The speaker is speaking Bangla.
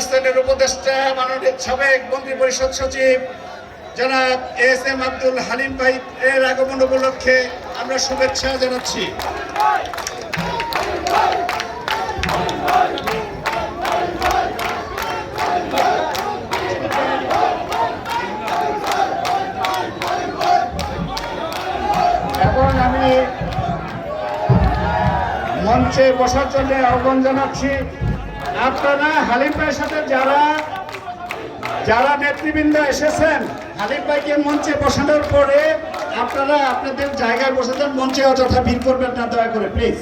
ইউনিভার্সিটির উপদেষ্টা, মাননীয় সাবেক মন্ত্রী পরিষদ সচিব জনাব এস এম আব্দুল হালিম ভাই, এর আগমন উপলক্ষে আমরা শুভেচ্ছা জানাচ্ছি। এখন আমি মঞ্চে বসার জন্য আহ্বান জানাচ্ছি। আপনারা হালিম ভাইয়ের সাথে যারা যারা নেতৃবৃন্দ এসেছেন হালিম ভাইকে মঞ্চে বসানোর পরে আপনারা আপনাদের জায়গায় বসে মঞ্চে অযথা ভিড় করবেন না, দয়া করে প্লিজ